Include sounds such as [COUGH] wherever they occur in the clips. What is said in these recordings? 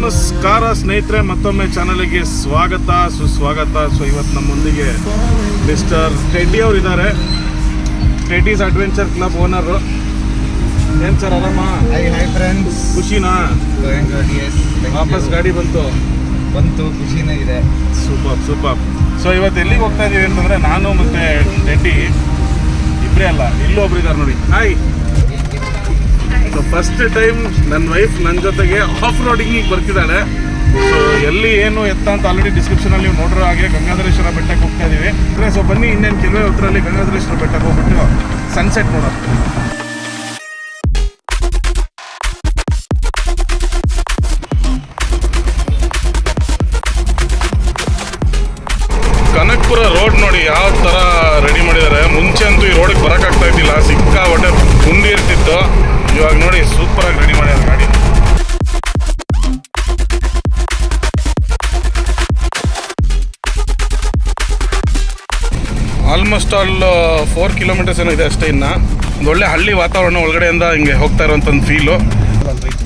ನಮಸ್ಕಾರ ಸ್ನೇಹಿತರೆ ಮತ್ತೊಮ್ಮೆ ಚಾನಲ್ಗೆ ಸ್ವಾಗತ ಸುಸ್ವಾಗತ. ಸೊ ಇವತ್ತು ನಮ್ಮೊಂದಿಗೆ ಮಿಸ್ಟರ್ ಟೆಡ್ಡಿ ಅವರು ಇದ್ದಾರೆ ಟೆಡ್ಡೀಸ್ ಅಡ್ವೆಂಚರ್ ಕ್ಲಬ್ ಓನರು ಏನು ಸರ್ ಆರಾಮ? ಹೈ ಹೈ ಫ್ರೆಂಡ್ಸ್ ಖುಷಿನಾ? ವಾಪಸ್ ಗಾಡಿ ಬಂತು? ಬಂತು ಖುಷಿನೇ ಇದೆ. ಸೂಪರ್ ಸೂಪರ್ ಸೊ ಇವತ್ತು ಎಲ್ಲಿಗೆ ಹೋಗ್ತಾ ಇದೀವಿ ಅಂತಂದ್ರೆ ನಾನು ಮತ್ತೆ ಟೆಡ್ಡಿ ಇಬ್ಬರೇ ಅಲ್ಲ ಇಲ್ಲೂ ಒಬ್ರು ಇದ್ದಾರೆ ನೋಡಿ. ಹಾಯ್ ಸೊ ಫಸ್ಟ್ ಟೈಮ್ ನನ್ನ ವೈಫ್ ನನ್ನ ಜೊತೆಗೆ ಆಫ್ ರೋಡಿಂಗಿಗೆ ಬರ್ತಿದ್ದಾಳೆ. ಸೊ ಎಲ್ಲಿ ಏನು ಎತ್ತ ಅಂತ ಆಲ್ರೆಡಿ ಡಿಸ್ಕ್ರಿಪ್ಷನ್ ಅಲ್ಲಿ ನೋಡಿರೋ ಹಾಗೆ ಗಂಗಾಧರೇಶ್ವರ ಬೆಟ್ಟಕ್ಕೆ ಹೋಗ್ತಾ ಇದೀವಿ. ಅಂದ್ರೆ ಸೊ ಬನ್ನಿ, ಇನ್ನೇನು ಕೆಲವೇ ಹೊತ್ತರಲ್ಲಿ ಗಂಗಾಧರೇಶ್ವರ ಬೆಟ್ಟಕ್ಕೆ ಹೋಗ್ಬಿಟ್ಟು ಸನ್ಸೆಟ್ ನೋಡೋಣ. ಕನಕ್ಪುರ ರೋಡ್ ನೋಡಿ ಯಾವ ಥರ ರೆಡಿ ಮಾಡಿದ್ದಾರೆ. ಮುಂಚೆ ಅಂತೂ ಈ ರೋಡಿಗೆ ಬರೋಕ್ಕಾಗ್ತಾ ಇದ್ದಿಲ್ಲ. ಸಿಕ್ಕಾಪಟ್ಟೆ ಗುಂಡಿ ಇರ್ತಿತ್ತು. ಇವಾಗ ನೋಡಿ ಸೂಪರಾಗಿ ರೆಡಿ ಮಾಡ್ಯಾರ ಗಾಡಿ. ಆಲ್ಮೋಸ್ಟ್ ಆಲ್ ಫೋರ್ ಕಿಲೋಮೀಟರ್ಸ್ ಏನೋ ಇದೆ ಅಷ್ಟೇ ಇನ್ನ. ಒಂದು ಒಳ್ಳೆ ಹಳ್ಳಿ ವಾತಾವರಣ ಒಳಗಡೆಯಿಂದ ಹಿಂಗೆ ಹೋಗ್ತಾ ಇರೋಂಥ ಒಂದು ಫೀಲು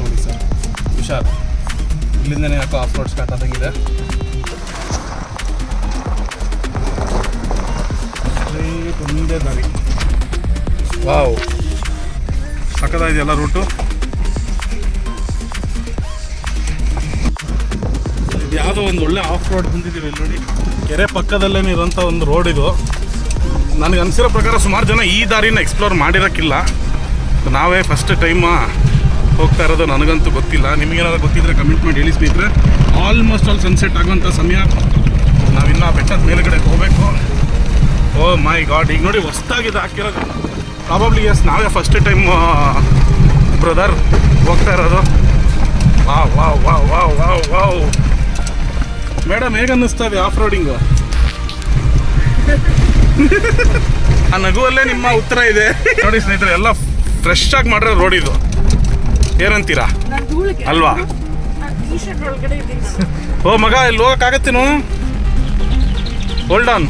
ನೋಡಿ ಸರ್ ಹುಷಾರು. ಇಲ್ಲಿಂದನೇ ಯಾಕೋ ಆಫ್ ರೋಡ್ ಸ್ಟಾರ್ಟ್ ಆದಂಗಿದೆ. ಒಂದೇ ದಾರಿ. ವಾವ್ ಸಕ್ಕದಾಗಿದೆಯಲ್ಲ ರೂಟು? ಇದು ಯಾವುದೋ ಒಂದು ಒಳ್ಳೆ ಆಫ್ ರೋಡ್ ಬಂದಿದ್ದೀವಿ ಇಲ್ಲಿ ನೋಡಿ. ಕೆರೆ ಪಕ್ಕದಲ್ಲೇ ಇರೋಂಥ ಒಂದು ರೋಡ್ ಇದು. ನನಗೆ ಅನಿಸಿರೋ ಪ್ರಕಾರ ಸುಮಾರು ಜನ ಈ ದಾರಿನ ಎಕ್ಸ್ಪ್ಲೋರ್ ಮಾಡಿರೋಕ್ಕಿಲ್ಲ. ನಾವೇ ಫಸ್ಟ್ ಟೈಮ ಹೋಗ್ತಾ ಇರೋದು ನನಗಂತೂ ಗೊತ್ತಿಲ್ಲ. ನಿಮಗೇನಾದ್ರು ಗೊತ್ತಿದ್ರೆ ಕಮೆಂಟ್ ಮಾಡಿ ಹೇಳಿ ಸ್ನೇಹಿತರೆ. ಆಲ್ಮೋಸ್ಟ್ ಆಲ್ ಸನ್ಸೆಟ್ ಆಗುವಂಥ ಸಮಯ. ನಾವಿನ್ನ ಬೆಟ್ಟದ ಮೇಲುಗಡೆ ಹೋಗಬೇಕು. ಓ ಮೈ ಗಾಡ್ ಈಗ ನೋಡಿ ಹೊಸ್ದಾಗಿದೆ ಹಾಕಿರೋದು. ಪ್ರಾಬಬ್ಲಿ ಎಸ್ ನಾವೇ ಫಸ್ಟ್ ಟೈಮ್ ಬ್ರದರ್ ಹೋಗ್ತಾ ಇರೋದು. Wow wow wow wow wow wow madam ಹೇಗೆ ಅನ್ನಿಸ್ತಾ ಇದೆ ಆಫ್ ರೋಡಿಂಗು ಆ ನಗುವಲ್ಲೇ ನಿಮ್ಮ ಉತ್ತರ ಇದೆ. ನೋಡಿ ಸ್ನೇಹಿತರೆ ಎಲ್ಲ ಫ್ರೆಶ್ ಆಗಿ ಮಾಡಿರೋ ರೋಡ್ ಇದು. ಏನಂತೀರಾ? ಅಲ್ವಾ? ಓ ಮಗ ಇಲ್ಲಿ ಹೋಗಕ್ಕಾಗತ್ತೇನು ಹೋಲ್ಡ್ ಆನ್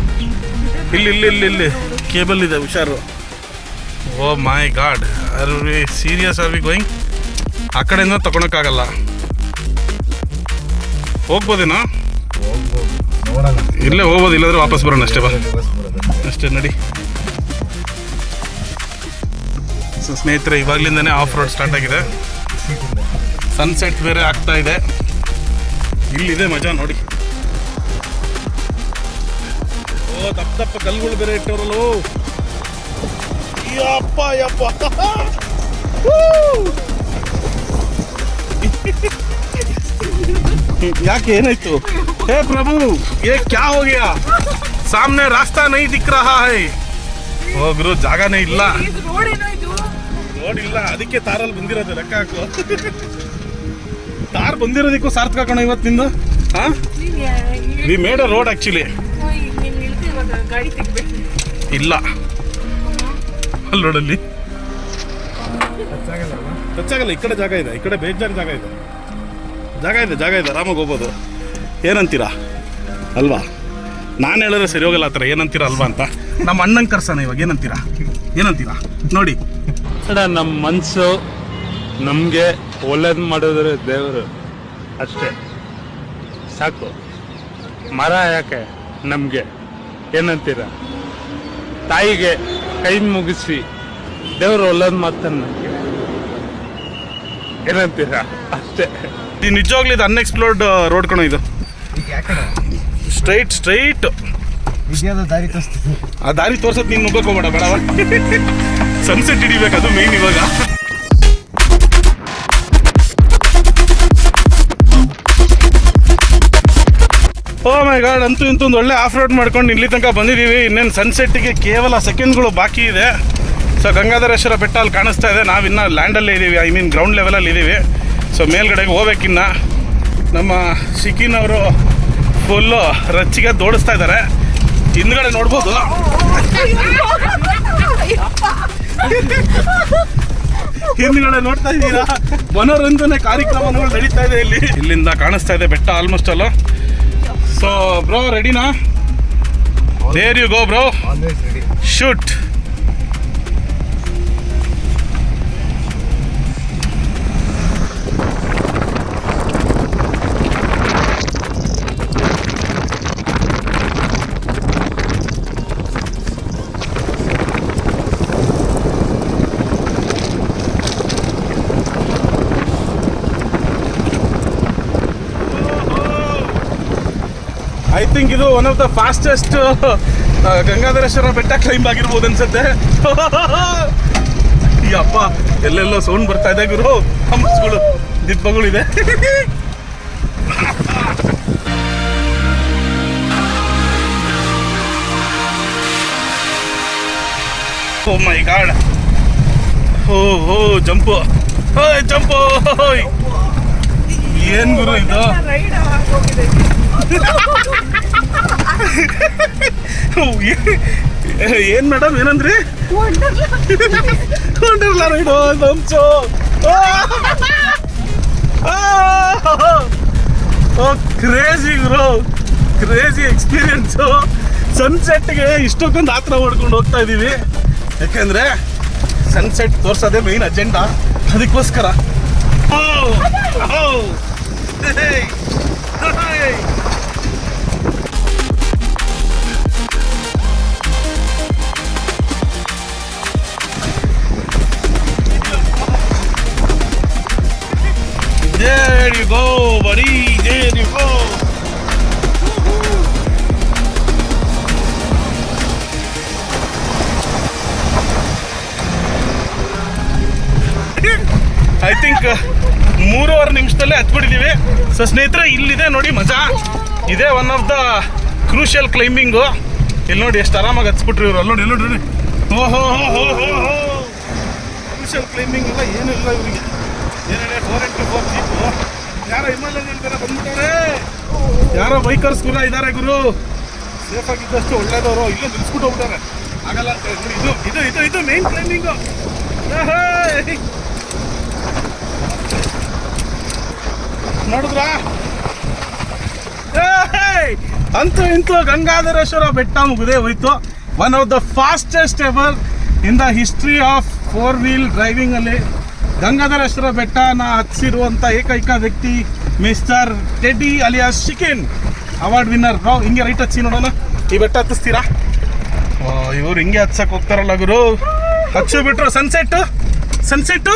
ಇಲ್ಲಿ ಇಲ್ಲಿ ಇಲ್ಲಿ ಇಲ್ಲಿ. ಕೇಬಲ್ ಇದೆ ಹುಷಾರು. ಓ my god are we serious are we going ಆ ಕಡೆಯಿಂದ ತಗೊಳಕ್ಕಾಗಲ್ಲ. ಹೋಗ್ಬೋದೇನಾ? ಇಲ್ಲೇ ಹೋಗ್ಬೋದು, ಇಲ್ಲಾಂದ್ರೆ ವಾಪಸ್ ಬರೋಣ ಅಷ್ಟೇ, ಬಾ. ಅಷ್ಟೇ, ನಡಿ. ಸೊ ಸ್ನೇಹಿತರೆ, ಇವಾಗ್ಲಿಂದನೇ ಆಫ್ ರೋಡ್ ಸ್ಟಾರ್ಟ್ ಆಗಿದೆ. ಸನ್ಸೆಟ್ ಬೇರೆ ಆಗ್ತಾ ಇದೆ. ಇಲ್ಲಿದೆ ಮಜಾ, ನೋಡಿ. ಓ ತಪ್ಪ ತಪ್ಪ ಕಲ್ಗಳು ಬೇರೆ ಇಟ್ಟವರಲ್ಲ. ಯಪ್ಪ ಯಪ್ಪ. ಯಾಕೆ ಏನಾಯ್ತು? ಹೇ ಪ್ರಭು ಏ ಕ್ಯಾ ಹೋಗ್ಯಾ ಸಾಮ್ನೆ ರಾಸ್ತಾ ನೈ ದಿಕ್ ರಹಾ ಹೈ. ಹೋಗ್ರು ಜಾಗನೇ ಇಲ್ಲ. ರೋಡ್ ಇಲ್ಲ ಅದಕ್ಕೆ ತಾರಲ್ಲಿ ಬಂದಿರೋದು ಲೆಕ್ಕ ಹಾಕು. ತಾರ್ ಬಂದಿರೋದಿಕ್ಕು ಸಾರ್ಥಕ ಇವತ್ತಿಂದ? ಹಾ? We made a road actually ಇಲ್ಲ. ಅಲ್ಲಿ ರೋಡಲ್ಲಿ ಟಚ್ಚಾಗಲ್ಲ ಈ ಕಡೆ ಜಾಗ ಇದೆ ಈ ಕಡೆ ಬೇಜಾರು ಜಾಗ ಇದೆ. ಜಾಗ ಇದೆ ಜಾಗ ಇದೆ ಆರಾಮಾಗಿ ಹೋಗ್ಬೋದು. ಏನಂತೀರಾ? ಅಲ್ವಾ? ನಾನು ಹೇಳಿದ್ರೆ ಸರಿ ಹೋಗಲ್ಲ ಆ ಥರ ಏನಂತೀರಾ ಅಲ್ವಾ ಅಂತ. ನಮ್ಮ ಅಣ್ಣಂಗೆ ಕರ್ಸೋಣ ಇವಾಗ ಏನಂತೀರಾ? ಏನಂತೀರಾ? ನೋಡಿ. ಅಣ್ಣ ನಮ್ಮ ಮನಸ್ಸು ನಮಗೆ ಒಳ್ಳೇದು ಮಾಡಿದ್ರೆ ದೇವರು ಅಷ್ಟೇ. ಸಾಕು. ಮರ ಯಾಕೆ ನಮಗೆ? ಏನಂತೀರ? ತಾಯಿಗೆ ಕೈ ಮುಗಿಸಿ ದೇವರು ಒಳ್ಳೇದು ಮಾತನ್ನು ಏನಂತೀರಾ? ಅಷ್ಟೇ. ಇದು ನಿಜವಾಗ್ಲೂ ಇದು ಅನ್ಎಕ್ಸ್ಪ್ಲೋರ್ಡ್ ರೋಡ್ ಕಣ ಇದು. ಸ್ಟ್ರೈಟ್ ಸ್ಟ್ರೈಟ್ ದಾರಿ ತೋರಿಸ್ತೀನಿ. ಆ ದಾರಿ ತೋರ್ಸೋದು ನೀನು ನುಗ್ಗಕ್ಕೆ ಬೇಡ ಬೇಡವ? ಸನ್ಸೆಟ್ ಹಿಡಿಬೇಕು ಅದು ಮೇನ್ ಇವಾಗ. ಓ ಮೈ ಗಾಡ್ ಅಂತೂ ಇಂತೂ ಒಂದು ಒಳ್ಳೆ ಆಫ್ ರೋಡ್ ಮಾಡ್ಕೊಂಡು ಇಲ್ಲಿ ತನಕ ಬಂದಿದ್ದೀವಿ. ಇನ್ನೇನು ಸನ್ಸೆಟ್ಟಿಗೆ ಕೇವಲ ಸೆಕೆಂಡ್ಗಳು ಬಾಕಿ ಇದೆ. ಸೊ ಗಂಗಾಧರೇಶ್ವರ ಬೆಟ್ಟ ಅಲ್ಲಿ ಕಾಣಿಸ್ತಾ ಇದೆ. ನಾವಿನ್ನ ಲ್ಯಾಂಡಲ್ಲೇ ಇದ್ದೀವಿ ಐ ಮೀನ್ ಗ್ರೌಂಡ್ ಲೆವೆಲಲ್ಲಿ ಇದ್ದೀವಿ ಸೊ ಮೇಲ್ಗಡೆಗೆ ಹೋಗ್ಬೇಕಿನ್ನ ನಮ್ಮ ಶಿಕಿನ್ ಅವರು ಫುಲ್ಲು ರಚ್ಚಿಗೆ ದೋಡಿಸ್ತಾ ಇದ್ದಾರೆ. ಹಿಂದ್ಗಡೆ ನೋಡ್ಬೋದು? ಹಿಂದ್ಗಡೆ ನೋಡ್ತಾ ಇದ್ದೀರಾ? ಮನೋರಂಜನೆ ಕಾರ್ಯಕ್ರಮಗಳು ನಡೀತಾ ಇದೆ ಇಲ್ಲಿ. ಇಲ್ಲಿಂದ ಕಾಣಿಸ್ತಾ ಇದೆ ಬೆಟ್ಟ ಆಲ್ಮೋಸ್ಟ್ ಅಲ್ಲ. ಸೊ ಬ್ರೋ ರೆಡಿನಾ there you go bro always shoot think ಇದು one of the fastest Gangadhareshwara ಬೆಟ್ಟ ಕ್ಲೈಂಬ್ ಆಗಿರ್ಬೋದು ಅನ್ಸುತ್ತೆ. [LAUGHS] ಈ ಅಪ್ಪ ಎಲ್ಲೆಲ್ಲೋ ಸೌಂಡ್ ಬರ್ತಾ ಇದೆ ಗುರು. ಹಂಸಗಳು ದಿಬ್ಬಗಳಿದೆ ಓ ಮೈ ಗಾಡ್ ಓ ಹೋ ಜಂಪು ಹೋಯ್ ಜಂಪು ಏನ್ ಗುರು ಇದು? ಏನ್ ಮೇಡಮ್ ಏನಂದ್ರಿ? ವಂಡರ್ಲಾ ಓ ಕ್ರೇಜಿ ಗುರು ಕ್ರೇಜಿ ಎಕ್ಸ್ಪೀರಿಯನ್ಸು ಸನ್ಸೆಟ್ಗೆ ಇಷ್ಟೊಂದು ಆತ್ರ ಹೊಡ್ಕೊಂಡು ಹೋಗ್ತಾ ಇದ್ದೀವಿ ಯಾಕೆಂದ್ರೆ ಸನ್ಸೆಟ್ ತೋರ್ಸೋದೇ ಮೇನ್ ಅಜೆಂಡಾ ಅದಕ್ಕೋಸ್ಕರ. ಓ ಓ. ನಿಮಿಷದಲ್ಲೇ ಹತ್ಬಿಟ್ಟಿದ್ದೀವಿ ಸೊ ಸ್ನೇಹಿತರೆ ಇಲ್ಲಿದೆ ನೋಡಿ ಮಜಾ. ಇದೇ one of the crucial climbing ಇಲ್ಲಿ ನೋಡಿ ಎಷ್ಟು ಆರಾಮಾಗಿ ಹಚ್ಬಿಟ್ರಿ ಇವರು. ಅಲ್ಲಿ ನೋಡಿ ಇಲ್ಲಿ ನೋಡಿ ಓಹೋ ಹೋ ಕ್ರೂಷಿಯಲ್ ಕ್ಲೈಂಬಿಂಗ್ ಎಲ್ಲ ಏನಿಲ್ಲ ಇವರಿಗೆ. ಏನೇ ಫೋರ್ ಇಂಟು ಫೋರ್ ಜೀಪು ಯಾರೋ ಹಿಮಾಲಯ ಬೇರೆ ಬಂದ್ಬಿಟ್ಟವ್ರೆ ಯಾರೋ ಬೈಕರ್ಸ್ ಕೂಡ ಇದ್ದಾರೆ ಗುರು. ಸೇಫ್ ಆಗಿದ್ದಷ್ಟು ಒಳ್ಳೇದವರು. ಇಲ್ಲೇ ನಿಲ್ಸ್ಬಿಟ್ಟು ಹೋಗ್ಬಿಟ್ಟಾರೆ. ಆಗಲ್ಲ ಅಂತ ನೋಡಿ, ಇದು ಇದು ಇದು ಇದು ಮೇನ್ ಕ್ಲೈಂಬಿಂಗು ನೋಡಿದ್ರಾ! ಅಂತೂ ಇಂತೂ ಗಂಗಾಧರೇಶ್ವರ ಬೆಟ್ಟ ಮುಗಿದೇ ಹೋಯ್ತು. One of the fastest ever in the history of four wheel ಡ್ರೈವಿಂಗಲ್ಲಿ Gangadhareshwara ಬೆಟ್ಟನ ಹತ್ಸಿರುವಂಥ ಏಕೈಕ ವ್ಯಕ್ತಿ mister Teddy alias ಶಿಕಿನ್ award winner. ನಾವು ಹಿಂಗೆ ರೈಟ್ ಹಚ್ಚಿ ನೋಡೋಣ. ಈ ಬೆಟ್ಟ ಹತ್ತಿಸ್ತೀರಾ? ಇವ್ರು ಹಿಂಗೆ ಹಚ್ಚಕ್ ಹೋಗ್ತಾರಲ್ಲ ಗುರು. ಹಚ್ಚು ಬಿಟ್ರು sunset sunset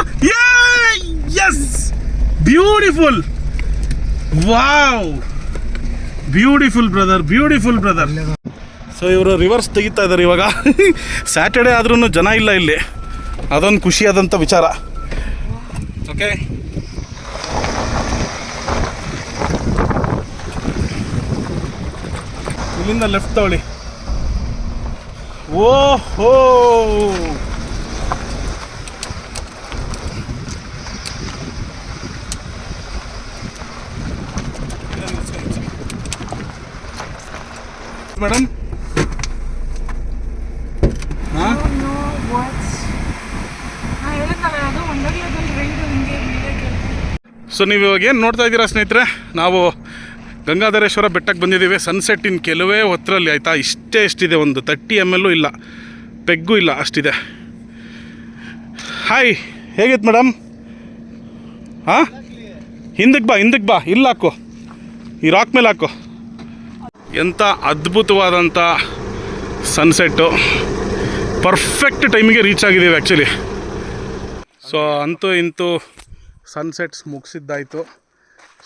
yes beautiful wow! Beautiful brother beautiful brother so ಇವರು ರಿವರ್ಸ್ ತೆಗಿತಾ ಇದ್ದಾರೆ ಇವಾಗ. [LAUGHS] ಸ್ಯಾಟರ್ಡೆ ಆದ್ರೂ ಜನ ಇಲ್ಲ ಇಲ್ಲಿ. ಅದೊಂದು ಖುಷಿಯಾದಂಥ ವಿಚಾರ. ಓಕೆ ಇಲ್ಲಿಂದ ಲೆಫ್ಟ್ ತಗೊಳ್ಳಿ. ಓಹೋ ಮೇಡಮ್ ಹಾಂ ನೋ ವಾಟ್ಸ್ ನಾ ಹೇಳಿದ್ನಲ್ಲ ಅದು ವಂಡರ್ಲಾದಲ್ಲಿ ರೈಡ್ ಹಿಂಗೆ ಮೇಲೆ ಕೆಳಗೆ. ಸೊ ನೀವು ಇವಾಗ ಏನು ನೋಡ್ತಾ ಇದ್ದೀರಾ ಸ್ನೇಹಿತರೆ? ನಾವು ಗಂಗಾಧರೇಶ್ವರ ಬೆಟ್ಟಕ್ಕೆ ಬಂದಿದ್ದೀವಿ. ಸನ್ಸೆಟ್ ಇನ್ ಕೆಲವೇ ಹೊತ್ತರಲ್ಲಿ ಆಯಿತಾ? ಇಷ್ಟೇ ಎಷ್ಟಿದೆ ಒಂದು? ತರ್ಟಿ ಎಂ ಎಲ್ಲು ಇಲ್ಲ. ಪೆಗ್ಗೂ ಇಲ್ಲ ಅಷ್ಟಿದೆ. ಹಾಯ್ ಹೇಗಿತ್ತು ಮೇಡಮ್? ಹಾಂ? ಹಿಂದಕ್ಕೆ ಬಾ ಹಿಂದಕ್ಕೆ ಬಾ. ಇಲ್ಲ ಹಾಕು. ಈ ರಾಕ್ ಮೇಲೆ ಹಾಕು. ಎಂಥ ಅದ್ಭುತವಾದಂಥ ಸನ್ಸೆಟ್ಟು. ಪರ್ಫೆಕ್ಟ್ ಟೈಮಿಗೆ ರೀಚ್ ಆಗಿದ್ದೀವಿ ಆ್ಯಕ್ಚುಲಿ. ಸೊ, ಅಂತೂ ಇಂತೂ ಸನ್ಸೆಟ್ಸ್ ಮುಗಿಸಿದ್ದಾಯಿತು.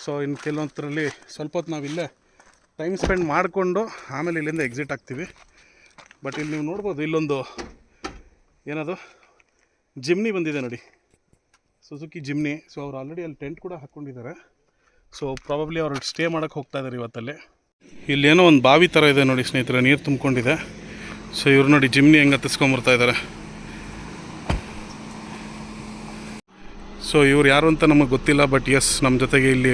ಸೊ, ಇನ್ನು ಕೆಲವೊಂದರಲ್ಲಿ ಸ್ವಲ್ಪ ಹೊತ್ತು ನಾವು ಇಲ್ಲೇ ಟೈಮ್ ಸ್ಪೆಂಡ್ ಮಾಡಿಕೊಂಡು ಆಮೇಲೆ ಇಲ್ಲಿಂದ ಎಕ್ಸಿಟ್ ಆಗ್ತೀವಿ. ಬಟ್ ಇಲ್ಲಿ ನೀವು ನೋಡ್ಬೋದು, ಇಲ್ಲೊಂದು ಏನದು? ಜಿಮ್ನಿ ಬಂದಿದೆ ನೋಡಿ. ಸುಜುಕಿ ಜಿಮ್ನಿ ಸೊ ಅವ್ರು ಆಲ್ರೆಡಿ ಅಲ್ಲಿ ಟೆಂಟ್ ಕೂಡ ಹಾಕ್ಕೊಂಡಿದ್ದಾರೆ ಸೊ ಪ್ರಾಬಬ್ಲಿ ಅವ್ರು ಸ್ಟೇ ಮಾಡೋಕ್ಕೆ ಹೋಗ್ತಾ ಇದ್ದಾರೆ ಇವತ್ತಲ್ಲಿ. ಇಲ್ಲೇನೋ ಒಂದು ಬಾವಿ ಥರ ಇದೆ ನೋಡಿ ಸ್ನೇಹಿತರೆ, ನೀರು ತುಂಬಿಕೊಂಡಿದೆ. ಸೊ ಇವ್ರು ನೋಡಿ ಜಿಮ್ನಿ ಹೆಂಗೆ ಹತ್ತಿಸ್ಕೊಂಬರ್ತಾ ಇದ್ದಾರೆ ಸೊ ಇವ್ರು ಯಾರು ಅಂತ ನಮಗೆ ಗೊತ್ತಿಲ್ಲ ಬಟ್ ಎಸ್ ನಮ್ಮ ಜೊತೆಗೆ ಇಲ್ಲಿ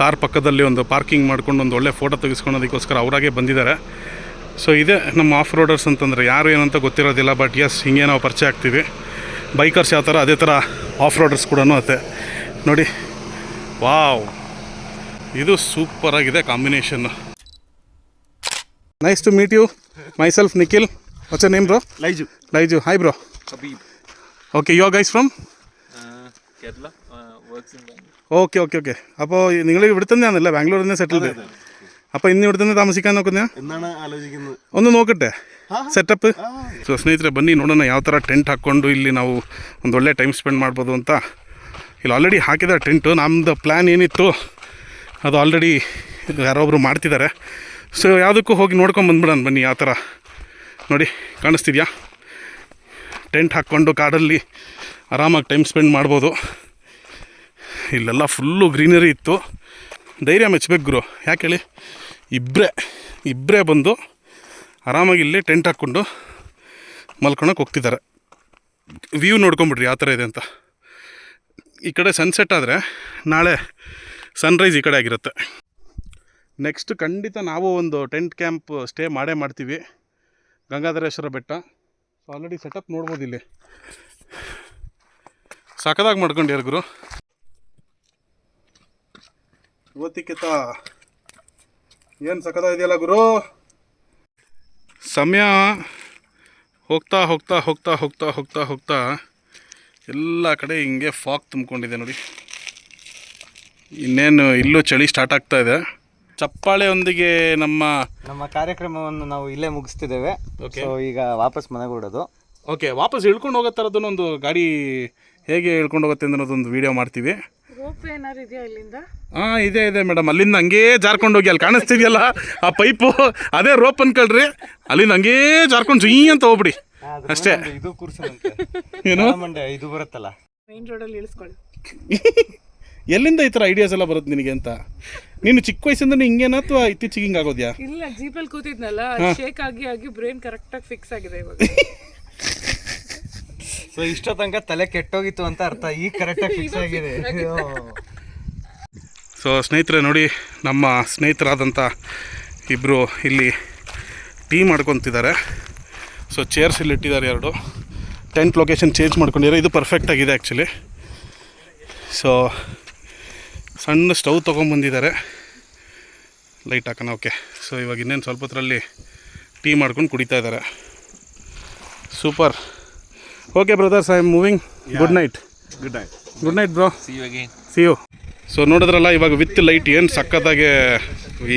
ತಾರ್ ಪಕ್ಕದಲ್ಲಿ ಒಂದು ಪಾರ್ಕಿಂಗ್ ಮಾಡ್ಕೊಂಡು ಒಂದು ಒಳ್ಳೆ ಫೋಟೋ ತೆಗೆಸ್ಕೊಳೋದಕ್ಕೋಸ್ಕರ ಅವರಾಗೆ ಬಂದಿದ್ದಾರೆ. ಸೊ ಇದೇ ನಮ್ಮ ಆಫ್ ರೋಡರ್ಸ್ ಅಂತಂದರೆ, ಯಾರು ಏನಂತ ಗೊತ್ತಿರೋದಿಲ್ಲ ಬಟ್ ಎಸ್ ಹಿಂಗೆ ನಾವು ಪರಿಚಯ ಆಗ್ತೀವಿ. ಬೈಕರ್ಸ್ ಯಾವ ಥರ ಅದೇ ಥರ ಆಫ್ ರೋಡರ್ಸ್ ಕೂಡ ಅತ್ತೆ. ನೋಡಿ, ವಾವ್! ಇದು ಸೂಪರಾಗಿದೆ combination. Nice to meet you myself Nikhil what's name bro Laiju Laiju hi bro okay you guys from okay okay okay ಅಪ್ಪ ನೀವು നിങ്ങൾ ഇവിടെ തന്നെയാണല്ലേ? ബാംഗ്ലൂരിൽ ಅಪ್ಪ ಇನ್ನು അപ്പോൾ ഇന്ന് ഇവിടെ തന്നെ താമസിക്കാൻ നോക്കുന്ന? ಒಂದು ನೋಕಟ್ಟೆ ಸೆಟಪ್ ಸೊ ಸ್ನೇಹಿತರೆ ಬನ್ನಿ ನೋಡೋಣ. ಯಾವ ಥರ ಟೆಂಟ್ ಹಾಕ್ಕೊಂಡು ಇಲ್ಲಿ ನಾವು ಒಂದು ಒಳ್ಳೆ ಟೈಮ್ ಸ್ಪೆಂಡ್ ಮಾಡ್ಬೋದು ಅಂತ. ಇಲ್ಲಿ ಆಲ್ರೆಡಿ ಹಾಕಿದ್ದಾರೆ ಟೆಂಟು ನಮ್ಮದು ಪ್ಲ್ಯಾನ್ ಏನಿತ್ತು? ಅದು ಆಲ್ರೆಡಿ ಯಾರೊಬ್ಬರು ಮಾಡ್ತಿದ್ದಾರೆ. ಸೊ ಯಾವುದಕ್ಕೂ ಹೋಗಿ ನೋಡ್ಕೊಂಡು ಬಂದ್ಬಿಡೋಣ ಬನ್ನಿ, ಆ ಥರ. ನೋಡಿ, ಕಾಣಿಸ್ತಿದ್ಯಾ? ಟೆಂಟ್ ಹಾಕ್ಕೊಂಡು ಕಾಡಲ್ಲಿ ಆರಾಮಾಗಿ ಟೈಮ್ ಸ್ಪೆಂಡ್ ಮಾಡ್ಬೋದು. ಇಲ್ಲೆಲ್ಲ ಫುಲ್ಲು ಗ್ರೀನರಿ ಇತ್ತು. ಧೈರ್ಯ ಮೆಚ್ಚಬೇಕು ಗುರು. ಯಾಕೆ ಹೇಳಿ? ಇಬ್ಬರೇ ಇಬ್ಬರೇ ಬಂದು ಆರಾಮಾಗಿ ಇಲ್ಲಿ ಟೆಂಟ್ ಹಾಕ್ಕೊಂಡು ಮಲ್ಕೊಳಕ್ಕೆ ಹೋಗ್ತಿದ್ದಾರೆ. ವ್ಯೂ ನೋಡ್ಕೊಂಬಿಡ್ರಿ ಯಾವ ಥರ ಇದೆ ಅಂತ. ಈ ಕಡೆ ಸನ್ಸೆಟ್ ಆದರೆ ನಾಳೆ ಸನ್ರೈಸ್ ಈ ಕಡೆ ಆಗಿರುತ್ತೆ. ನೆಕ್ಸ್ಟ್ ಖಂಡಿತ ನಾವು ಒಂದು ಟೆಂಟ್ ಕ್ಯಾಂಪ್ ಸ್ಟೇ ಮಾಡೇ ಮಾಡ್ತೀವಿ. ಗಂಗಾಧರೇಶ್ವರ ಬೆಟ್ಟ. ಆಲ್ರೆಡಿ ಸೆಟಪ್ ನೋಡ್ಬೋದು ಇಲ್ಲಿ. ಸಖದಾಗಿ ಮಾಡ್ಕೊಂಡು ಗುರು. ಇವತ್ತಿಕ್ಕಿತ ಏನು ಸಖದಾಗಿದೆಯಲ್ಲ ಗುರು? ಸಮಯ ಹೋಗ್ತಾ ಹೋಗ್ತಾ ಹೋಗ್ತಾ ಹೋಗ್ತಾ ಹೋಗ್ತಾ ಹೋಗ್ತಾ ಎಲ್ಲ ಕಡೆ ಹಿಂಗೆ ಫಾಕ್ ತುಂಬಿಕೊಂಡಿದೆ ನೋಡಿ. ಇನ್ನೇನು ಇಲ್ಲೂ ಚಳಿ ಸ್ಟಾರ್ಟ್ ಆಗ್ತಾ ಇದೆ. ಚಪ್ಪಾಳೆಯೊಂದಿಗೆ ನಮ್ಮ ನಮ್ಮ ಕಾರ್ಯಕ್ರಮವನ್ನು ನಾವು ಇಲ್ಲೇ ಮುಗಿಸ್ತಿದ್ದೇವೆ. ಓಕೆ ಸೊ ಈಗ ವಾಪಸ್ ಮನೆಗೆ ಹೊರಡೋದು ಓಕೆ ವಾಪಸ್ ಇಳ್ಕೊಂಡು ಹೋಗೋ ಥರದ್ದನ್ನೊಂದು ಗಾಡಿ ಹೇಗೆ ಇಳ್ಕೊಂಡು ಹೋಗುತ್ತೆ ಅನ್ನೋದೊಂದು ವೀಡಿಯೋ ಮಾಡ್ತೀವಿ. ರೋಪ್ ಏನಾರು ಇದೆಯಾ ಇಲ್ಲಿಂದ? ಹಾಂ ಇದೆ ಇದೆ ಮೇಡಮ್ ಅಲ್ಲಿಂದ ಹಂಗೆ ಜಾರ್ಕೊಂಡು ಹೋಗಿ ಅಲ್ಲಿ ಕಾಣಿಸ್ತಿದೆಯಲ್ಲ? ಆ ಪೈಪು ಅದೇ ರೋಪ್ ಅನ್ಕೊಳ್ರಿ ಅಲ್ಲಿಂದ ಹಂಗೇ ಜಾರ್ಕೊಂಡು ಜೀ ಅಂತ ಹೋಗ್ಬಿಡಿ. ಅಷ್ಟೇ. ಇದು ಏನೋ? ಇದು ಬರುತ್ತಲ್ಲ. ಮೈನ್ ರೋಡಲ್ಲಿ ಇಳಿಸ್ಕೊಳ್ಳಿ. [LAUGHS] ಎಲ್ಲಿಂದ ಈ ಥರ ಐಡಿಯಾಸ್ ಎಲ್ಲ ಬರುತ್ತೆ ನಿನಗೆ ಅಂತ? ನೀನು ಚಿಕ್ಕ ವಯಸ್ಸಿಂದ ಹಿಂಗೇನ ಅಥವಾ ಇತ್ತೀಚೆಗೆ ಹಿಂಗೆ ಆಗೋದ್ಯಾ ಇಲ್ಲ ಜೀಪಲ್ಲಿ ಕೂತಿದ್ನಲ್ಲ ಶೇಕ್ ಆಗಿ ಆಗಿ ಬ್ರೈನ್ ಕರೆಕ್ಟಾಗಿ ಫಿಕ್ಸ್ ಆಗಿದೆ ಇವಾಗ. ಸೊ ಇಷ್ಟ ತನಕ ತಲೆ ಕೆಟ್ಟೋಗಿತ್ತು ಅಂತ ಅರ್ಥ. ಈಗ ಕರೆಕ್ಟಾಗಿ ಫಿಕ್ಸ್ ಆಗಿದೆ. ಅಯ್ಯೋ. ಸೊ ಸ್ನೇಹಿತರೆ ನೋಡಿ ನಮ್ಮ ಸ್ನೇಹಿತರಾದಂಥ ಇಬ್ಬರು ಇಲ್ಲಿ ಟೀ ಮಾಡ್ಕೊತಿದ್ದಾರೆ. ಸೊ ಚೇರ್ಸ್ ಇಲ್ಲಿ ಇಟ್ಟಿದ್ದಾರೆ ಎರಡು. ಟೆಂಟ್ ಲೊಕೇಶನ್ ಚೇಂಜ್ ಮಾಡ್ಕೊಂಡಿದ್ದಾರೆ. ಇದು ಪರ್ಫೆಕ್ಟ್ ಆಗಿದೆ ಆ್ಯಕ್ಚುಲಿ ಸೊ ಸಣ್ಣ ಸ್ಟವ್ ತೊಗೊಂಬಂದಿದ್ದಾರೆ. ಲೈಟ್ ಹಾಕೋಣ ಓಕೆ. ಸೊ ಇವಾಗ ಇನ್ನೇನು ಸ್ವಲ್ಪ ಹೊತ್ತರಲ್ಲಿ ಟೀ ಮಾಡ್ಕೊಂಡು ಕುಡಿತಾ ಇದ್ದಾರೆ. Super. Okay brothers I am moving. Good night good night good night bro see you see you so ನೋಡಿದ್ರಲ್ಲ ಇವಾಗ ವಿತ್ ಲೈಟ್ ಏನು ಸಕ್ಕತ್ತಾಗೆ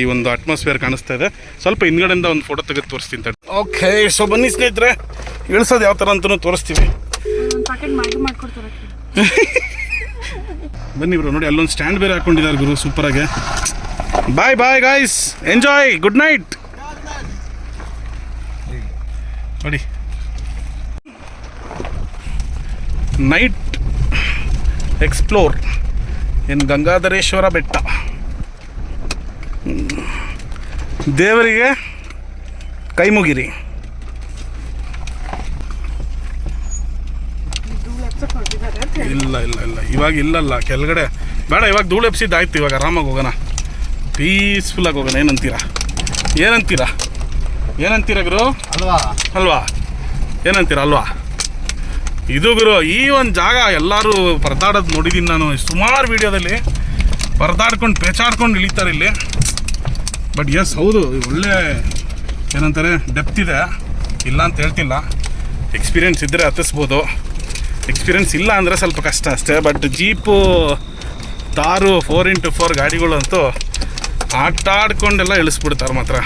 ಈ ಒಂದು ಅಟ್ಮಾಸ್ಫಿಯರ್ ಕಾಣಿಸ್ತಾ ಇದೆ. ಸ್ವಲ್ಪ ಹಿಂದ್ಗಡೆಯಿಂದ ಒಂದು ಫೋಟೋ ತೆಗೆದು ತೋರಿಸ್ತೀನಿ ತಡಿ. ಓಕೆ ಸೊ ಬನ್ನಿ ಸ್ನೇಹಿತರೆ. ಇಳಿಸೋದು ಯಾವ ಥರ ಅಂತಲೂ ತೋರಿಸ್ತೀವಿ. [LAUGHS] ಬನ್ನಿ ಬ್ರೋ ನೋಡಿ, ಅಲ್ಲೊಂದು ಸ್ಟ್ಯಾಂಡ್ ಬೇರೆ ಹಾಕೊಂಡಿದ್ದಾರೆ ಗುರು ಸೂಪರಾಗೆ bye bye guys enjoy good night ನೋಡಿ. ನೈಟ್ ಎಕ್ಸ್ಪ್ಲೋರ್ ಇನ್ ಗಂಗಾಧರೇಶ್ವರ ಬೆಟ್ಟ. ದೇವರಿಗೆ ಕೈ ಮುಗಿರಿ ಧೂಳು ಎಪ್ಸಕ್ಕೆ ಹೊರಟಿದ್ದಾರೆ ಅಂತ ಹೇಳಿ ಇಲ್ಲ ಇಲ್ಲ ಇಲ್ಲ. ಇವಾಗ ಇಲ್ಲಲ್ಲ ಕೆಳಗಡೆ. ಬೇಡ ಇವಾಗ ಧೂಳು ಎಪ್ಸಿದ್ದು ಆಯ್ತು ಇವಾಗ ಆರಾಮಾಗಿ ಹೋಗೋಣ. ಪೀಸ್ಫುಲ್ಲಾಗಿ ಹೋಗೋಣ ಏನಂತೀರಾ? ಏನಂತೀರಾ? ಏನಂತೀರಾ ಗುರು? ಅಲ್ವಾ? ಅಲ್ವಾ? ಏನಂತೀರಾ ಅಲ್ವಾ? ಇದು ಗುರು ಈ ಒಂದು ಜಾಗ ಎಲ್ಲರೂ ಪರದಾಡೋದು ನೋಡಿದ್ದೀನಿ ನಾನು. ಸುಮಾರು ವೀಡಿಯೋದಲ್ಲಿ ಪರದಾಡ್ಕೊಂಡು ಪೇಚಾಡ್ಕೊಂಡು ಇಳಿತಾರೆ ಇಲ್ಲಿ. ಬಟ್ ಎಸ್ ಹೌದು ಒಳ್ಳೆ ಏನಂತಾರೆ ಡೆಪ್ತ್ ಇದೆ. ಇಲ್ಲ ಅಂತ ಹೇಳ್ತಿಲ್ಲ. ಎಕ್ಸ್ಪೀರಿಯೆನ್ಸ್ ಇದ್ದರೆ ಹತ್ತಿಸ್ಬೋದು. ಎಕ್ಸ್ಪೀರಿಯೆನ್ಸ್ ಇಲ್ಲ ಅಂದರೆ ಸ್ವಲ್ಪ ಕಷ್ಟ ಅಷ್ಟೇ. But jeep Thar four into four ಗಾಡಿಗಳಂತೂ ಆಟ ಆಡ್ಕೊಂಡೆಲ್ಲ ಇಳಿಸ್ಬಿಡ್ತಾರೆ ಮಾತ್ರ.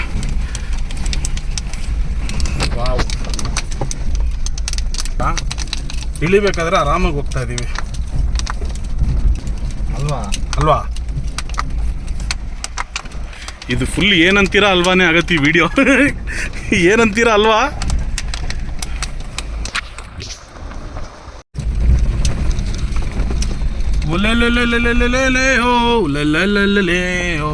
ಇಳಿಬೇಕಾದ್ರೆ ಆರಾಮಾಗಿ ಹೋಗ್ತಾ ಇದ್ದೀವಿ ಅಲ್ವಾ? ಅಲ್ವಾ? ಇದು ಫುಲ್ ಏನಂತೀರಾ ಅಲ್ವಾನೇ ಆಗತ್ತೆ ಈ ವಿಡಿಯೋ ಏನಂತೀರಾ ಅಲ್ವಾ? ಉಲೆಲೆಲೆಲೆಲೆಲೆಲೆ ಹೋ ಉಲೆಲೆಲೆಲೆಲೆ ಹೋ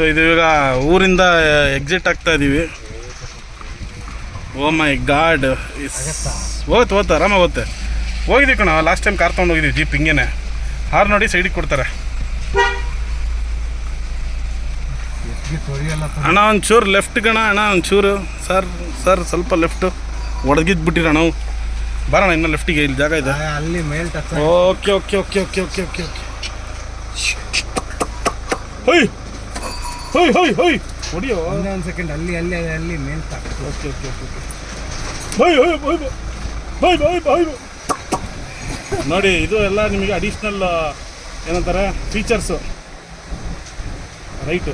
ಸೊ ಇದು ಇವಾಗ ಊರಿಂದ ಎಕ್ಸಿಟ್ ಆಗ್ತಾ ಇದ್ದೀವಿ ಓ ಮೈ ಗಾಡ್ ಓತ್ ಹೋಗುತ್ತೆ ಆರಾಮಾಗಿ ಹೋಗುತ್ತೆ. ಹೋಗಿದ್ದೀವಿ ಕಣ ಲಾಸ್ಟ್ ಟೈಮ್ ಕಾರ್ ತೊಗೊಂಡು ಹೋಗಿದ್ದೀವಿ ಜೀಪ್ ಹಿಂಗೇನೆ. ಹಾರ್ ನೋಡಿ ಸೈಡಿಗೆ ಕೊಡ್ತಾರೆ. ಅಣ್ಣ ಒಂಚೂರು ಲೆಫ್ಟ್ ಗಣ ಅಣ್ಣ ಒಂಚೂರು. ಸರ್ ಸರ್ ಸ್ವಲ್ಪ ಲೆಫ್ಟು ಒಡಗಿದ್ ಬಿಟ್ಟಿರ ನಾವು ಬರೋಣ ಇನ್ನೂ ಲೆಫ್ಟಿಗೆ ಇಲ್ಲಿ ಜಾಗ ಇದೆ. ಅಲ್ಲಿ ಮೇಲ್ okay okay okay okay okay okay okay ಹೊಯ್ ಹೊಯ್ ಹೋಯ್ ಹೋಯ್ ಹೊಡಿಯೋ. ಒಂದೇ ಒಂದು ಸೆಕೆಂಡ್ ಅಲ್ಲಿ ಅಲ್ಲಿ ಅಲ್ಲಿ ಮೇಲ್ touch okay okay okay. Okay ಹೋಯ್ ಹೋಯ್ ಬಾಯ್ ಬಾಯ್ ಬಾಯ್ ಹೊಯ್ ನೋಡಿ ಇದು ಎಲ್ಲ ನಿಮಗೆ ಅಡಿಷ್ನಲ್ ಏನಂತಾರೆ ಫೀಚರ್ಸು ರೈಟು